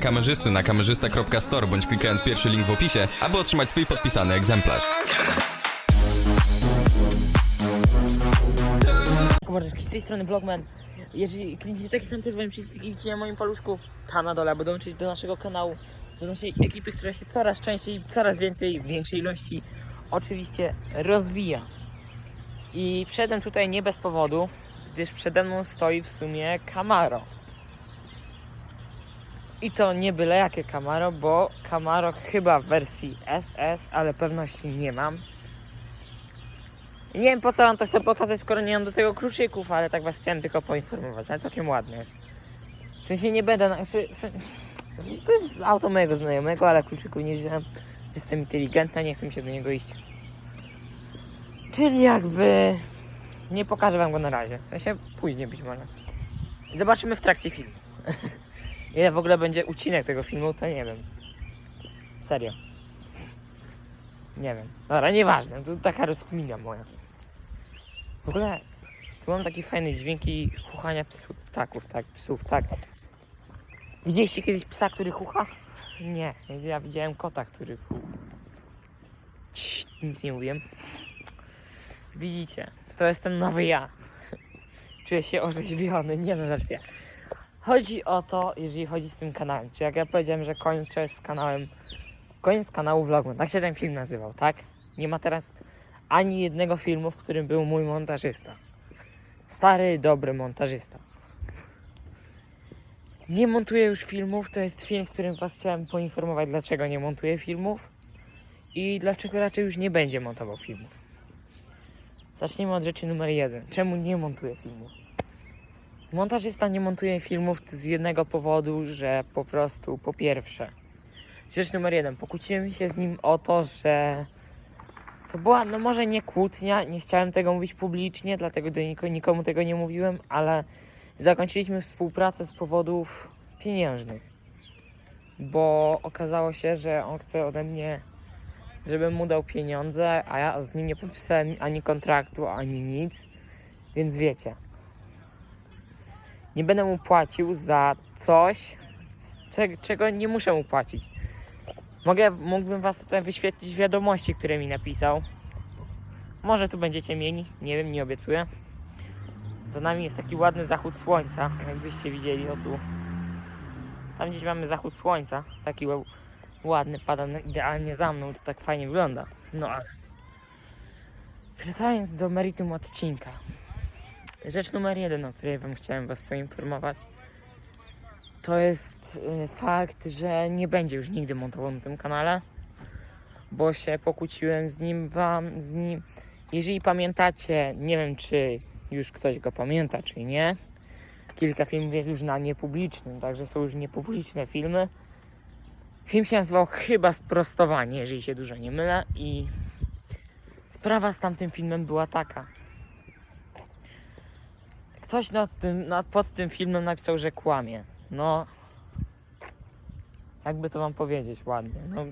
kamerzysty na kamerzysta.store bądź klikając pierwszy link w opisie, aby otrzymać swój podpisany egzemplarz. Komoreczki, z tej strony Vlogman. Jeżeli klikniecie taki sam czerwony przycisk, kliknijcie na moim paluszku tam na dole, aby dołączyć do naszego kanału, do naszej ekipy, która się coraz częściej, coraz więcej, w większej ilości oczywiście rozwija. I wszedłem tutaj nie bez powodu, gdyż przede mną stoi w sumie Camaro. I to nie byle jakie Camaro, bo Camaro chyba w wersji SS, ale pewności nie mam. Nie wiem po co wam to chcę pokazać, skoro nie mam do tego kluczyków, ale tak was chciałem tylko poinformować, ale całkiem ładne jest. W sensie nie będę, na, znaczy, to jest auto mojego znajomego, ale kluczyków nie wziąłem. Jestem inteligentna, nie chcę się do niego iść. Czyli jakby nie pokażę wam go na razie, w sensie później być może. Zobaczymy w trakcie filmu. Ile w ogóle będzie ucinek tego filmu, to nie wiem. Serio. Nie wiem. Dobra, nieważne, to taka rozkmina moja. W ogóle tu mam taki fajny dźwięki chuchania psu, ptaków, tak, psów, tak. Widzieliście kiedyś psa, który chucha? Nie, ja widziałem kota, który chucha. Nic nie mówiłem. Widzicie, to jestem nowy ja. Czuję się orzeźwiony, nie no, żartuję. Chodzi o to, jeżeli chodzi z tym kanałem. Czy jak ja powiedziałem, że kończę z kanałem, koniec kanału Vlogman, tak się ten film nazywał, tak? Nie ma teraz ani jednego filmu, w którym był mój montażysta. Stary, dobry montażysta. Nie montuję już filmów, to jest film, w którym Was chciałem poinformować, dlaczego nie montuję filmów i dlaczego raczej już nie będzie montował filmów. Zacznijmy od rzeczy numer jeden. Czemu nie montuję filmów? Montażysta nie montuje filmów z jednego powodu, że po prostu, po pierwsze, rzecz numer jeden, pokłóciłem się z nim o to, że to była, no może nie kłótnia, nie chciałem tego mówić publicznie, dlatego do niko, nikomu tego nie mówiłem, ale zakończyliśmy współpracę z powodów pieniężnych. Bo okazało się, że on chce ode mnie, żebym mu dał pieniądze, a ja z nim nie podpisałem ani kontraktu, ani nic. Więc wiecie. Nie będę mu płacił za coś, czego nie muszę mu płacić. Mogę, mógłbym was tutaj wyświetlić wiadomości, które mi napisał. Może tu będziecie mieli, nie wiem, nie obiecuję. Za nami jest taki ładny zachód słońca, jakbyście widzieli, o tu. Tam gdzieś mamy zachód słońca, taki ła- ładny, pada idealnie za mną, to tak fajnie wygląda. No a wracając do meritum odcinka. Rzecz numer jeden, o której wam chciałem was poinformować to jest y, fakt, że nie będzie już nigdy montował na tym kanale, bo się pokłóciłem z nim, wam, z nim. Jeżeli pamiętacie, nie wiem czy już ktoś go pamięta, czy nie, kilka filmów jest już na niepublicznym, także są już niepubliczne filmy. Film się nazywał chyba Sprostowanie, jeżeli się dużo nie mylę i sprawa z tamtym filmem była taka. Ktoś nad tym, nad, pod tym filmem napisał, że kłamie. No, jakby to wam powiedzieć ładnie, no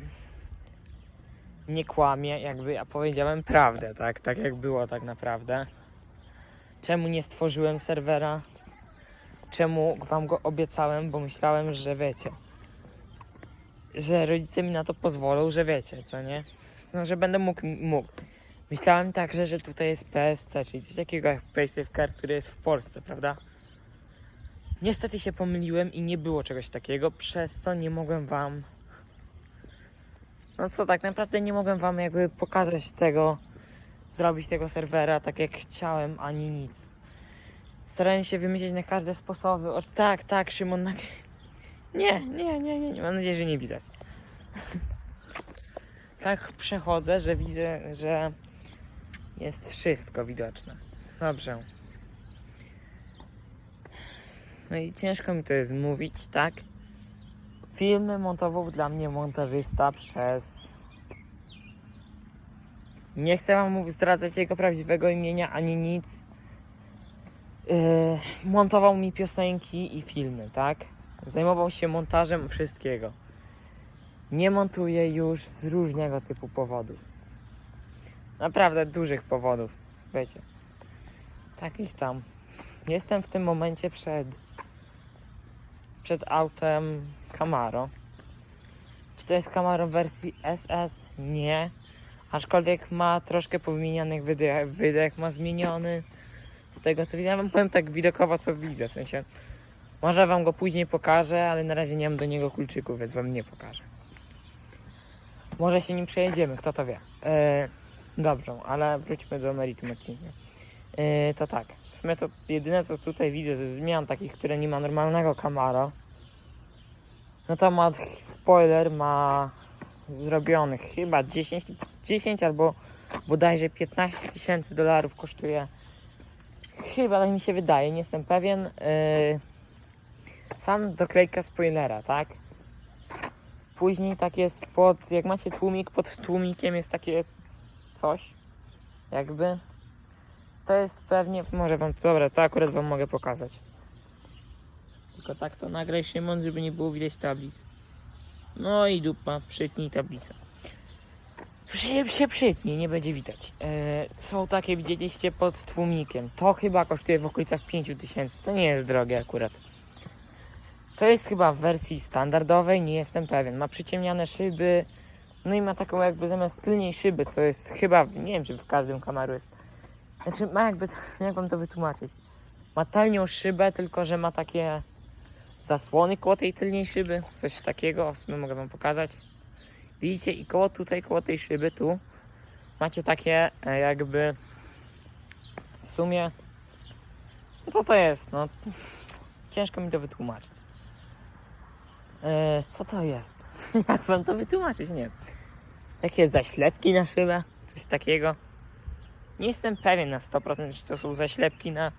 nie kłamie, jakby ja powiedziałem prawdę, tak, tak jak było tak naprawdę. Czemu nie stworzyłem serwera? Czemu wam go obiecałem, bo myślałem, że wiecie, że rodzice mi na to pozwolą, że wiecie, co nie? No, że będę mógł, mógł. Myślałem także, że tutaj jest PSC, czyli coś takiego jak PaySafe Card, który jest w Polsce, prawda? Niestety się pomyliłem i nie było czegoś takiego, przez co nie mogłem wam. No co, tak naprawdę nie mogłem wam jakby pokazać tego, zrobić tego serwera tak jak chciałem, ani nic. Starałem się wymyślić na każde sposoby. O, tak, tak, Szymon, na... Nie, nie, nie, nie, nie, mam nadzieję, że nie widać. tak przechodzę, że widzę, że jest wszystko widoczne. Dobrze. No i ciężko mi to jest mówić, tak? Filmy montował dla mnie montażysta przez. Nie chcę wam zdradzać jego prawdziwego imienia ani nic. Yy, montował mi piosenki i filmy, tak? Zajmował się montażem wszystkiego. Nie montuję już z różnego typu powodów. Naprawdę dużych powodów, wiecie. Takich tam. Jestem w tym momencie przed przed autem Camaro. Czy to jest Camaro w wersji SS? Nie. Aczkolwiek ma troszkę powymienianych wydech, wydech ma zmieniony. Z tego co widzę, ja wam powiem tak widokowo co widzę, w sensie może wam go później pokażę, ale na razie nie mam do niego kluczyków, więc wam nie pokażę. Może się nim przejedziemy, kto to wie. E, dobrze, ale wróćmy do meritum odcinka. E, to tak, w sumie to jedyne co tutaj widzę ze zmian takich, które nie ma normalnego Camaro, no to ma spoiler, ma zrobionych chyba 10, 10 albo bodajże 15 tysięcy dolarów kosztuje. Chyba tak mi się wydaje, nie jestem pewien. Yy, sam doklejka spoilera, tak? Później tak jest pod, jak macie tłumik, pod tłumikiem jest takie coś, jakby. To jest pewnie, może wam, dobra, to akurat wam mogę pokazać. Tylko tak to nagraj Szymon, żeby nie było widać tablic. No i dupa, przytnij tablicę. Się, się przytnij, nie będzie widać. E, są takie, widzieliście, pod tłumikiem. To chyba kosztuje w okolicach 5000. To nie jest drogie akurat. To jest chyba w wersji standardowej, nie jestem pewien. Ma przyciemniane szyby, no i ma taką jakby zamiast tylniej szyby, co jest chyba, nie wiem czy w każdym Camaru jest. Znaczy ma jakby, jak wam to wytłumaczyć? Ma tylnią szybę, tylko że ma takie zasłony koło tej tylniej szyby, coś takiego, w sumie mogę wam pokazać. Widzicie i koło tutaj, koło tej szyby tu macie takie e, jakby w sumie no co to jest, no ciężko mi to wytłumaczyć. E, co to jest? Jak wam to wytłumaczyć? Nie. Takie zaślepki na szybę, coś takiego. Nie jestem pewien na 100% czy to są zaślepki na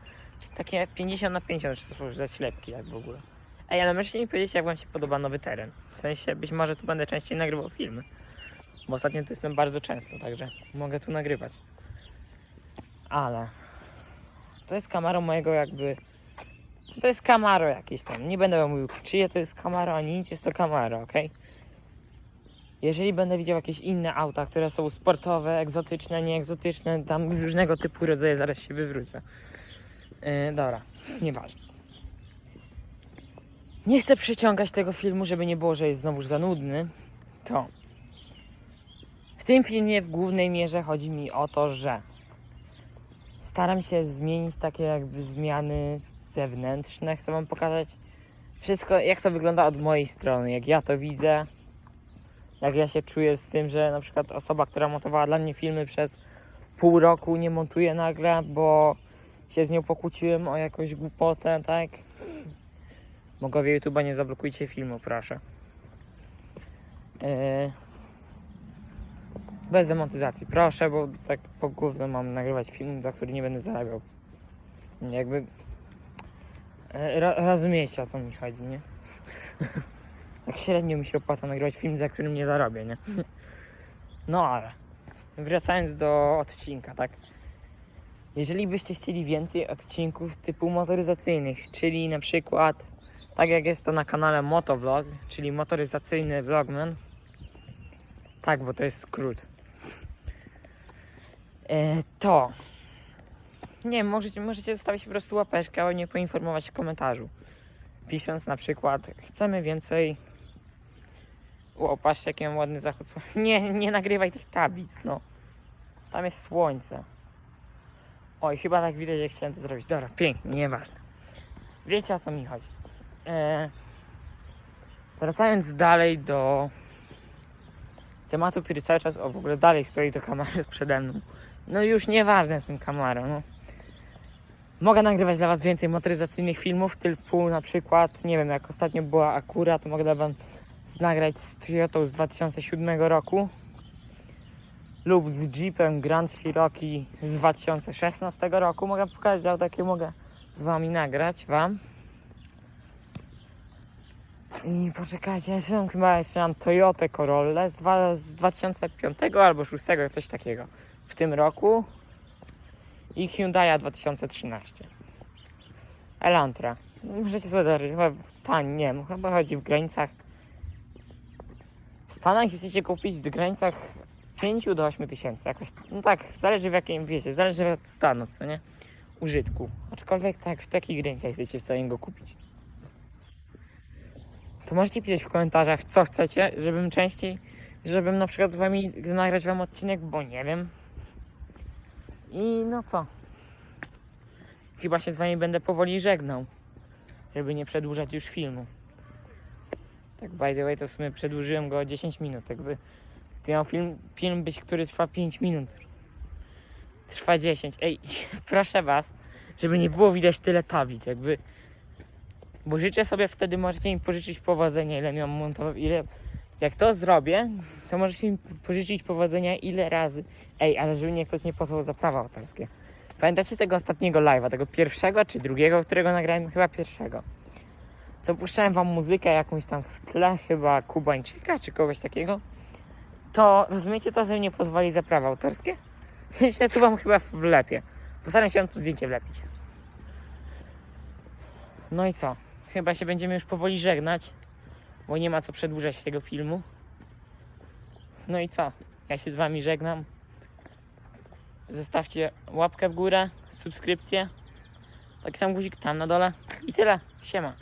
takie 50 na 50 czy to są zaślepki jak w ogóle. Ej, ale możecie mi powiedzieć, jak Wam się podoba nowy teren. W sensie, być może tu będę częściej nagrywał filmy. Bo ostatnio tu jestem bardzo często, także mogę tu nagrywać. Ale to jest Camaro mojego jakby... To jest Camaro jakieś tam. Nie będę mówił, czyje to jest Camaro, ani nic, jest to Camaro, ok? Jeżeli będę widział jakieś inne auta, które są sportowe, egzotyczne, nieegzotyczne, tam różnego typu rodzaje, zaraz się wywrócę. Yy, dobra, nieważne. Nie chcę przeciągać tego filmu, żeby nie było, że jest znowuż za nudny. To. W tym filmie w głównej mierze chodzi mi o to, że staram się zmienić takie jakby zmiany zewnętrzne. Chcę wam pokazać wszystko, jak to wygląda od mojej strony, jak ja to widzę, jak ja się czuję z tym, że na przykład osoba, która montowała dla mnie filmy przez pół roku nie montuje nagle, bo się z nią pokłóciłem o jakąś głupotę, tak? Mogowie YouTube'a nie zablokujcie filmu, proszę. Yy... Bez demonetyzacji, proszę, bo tak po gówno mam nagrywać film, za który nie będę zarabiał. Jakby... Yy, ro- rozumiecie o co mi chodzi, nie? tak średnio mi się opłaca nagrywać film, za którym nie zarobię, nie? No ale... Wracając do odcinka, tak? Jeżeli byście chcieli więcej odcinków typu motoryzacyjnych, czyli na przykład tak jak jest to na kanale Motovlog, czyli motoryzacyjny vlogman. Tak, bo to jest skrót. E, to. Nie możecie, możecie zostawić po prostu łapeczkę, albo mnie poinformować w komentarzu. Pisząc na przykład, chcemy więcej. O, patrzcie, jaki mam ładny zachód. Nie, nie nagrywaj tych tablic, no. Tam jest słońce. Oj, chyba tak widać, jak chciałem to zrobić. Dobra, pięknie, nieważne. Wiecie o co mi chodzi. E, wracając dalej do tematu, który cały czas o, w ogóle dalej stoi do kamery przede mną. No już nieważne z tym kamerą. No. Mogę nagrywać dla Was więcej motoryzacyjnych filmów, typu na przykład, nie wiem, jak ostatnio była Akura, to mogę dla Wam nagrać z Toyotą z 2007 roku lub z Jeepem Grand Cherokee z 2016 roku. Mogę pokazać auto, jakie mogę z Wami nagrać Wam. I poczekajcie, jeszcze mam chyba jeszcze mam Toyotę Corolla z, dwa, z 2005 albo 2006, coś takiego w tym roku. I Hyundai 2013. Elantra. Możecie sobie zobaczyć, chyba tań, nie wiem, chyba chodzi w granicach. W Stanach chcecie kupić w granicach 5 do 8 tysięcy, jakoś, no tak, zależy w jakim, wiecie, zależy od stanu, co nie? Użytku. Aczkolwiek tak, w takich granicach chcecie sobie go kupić. to możecie pisać w komentarzach, co chcecie, żebym częściej, żebym na przykład z wami nagrać wam odcinek, bo nie wiem. I no co? Chyba się z wami będę powoli żegnał, żeby nie przedłużać już filmu. Tak by the way, to w sumie przedłużyłem go o 10 minut, jakby to miał film, film być, który trwa 5 minut. Trwa 10. Ej, proszę was, żeby nie było widać tyle tablic, jakby bo życzę sobie wtedy, możecie mi pożyczyć powodzenia, ile miałem montować, ile... Jak to zrobię, to możecie mi pożyczyć powodzenia ile razy. Ej, ale żeby mnie ktoś nie pozwał za prawa autorskie. Pamiętacie tego ostatniego live'a, tego pierwszego czy drugiego, którego nagrałem? Chyba pierwszego. To puszczałem wam muzykę jakąś tam w tle, chyba Kubańczyka czy kogoś takiego. To rozumiecie to, że mnie pozwoli za prawa autorskie? Myślę, tu wam chyba wlepię. Postaram się wam tu zdjęcie wlepić. No i co? Chyba się będziemy już powoli żegnać, bo nie ma co przedłużać tego filmu. No i co? Ja się z wami żegnam. Zostawcie łapkę w górę, subskrypcję. Taki sam guzik tam na dole. I tyle. Siema.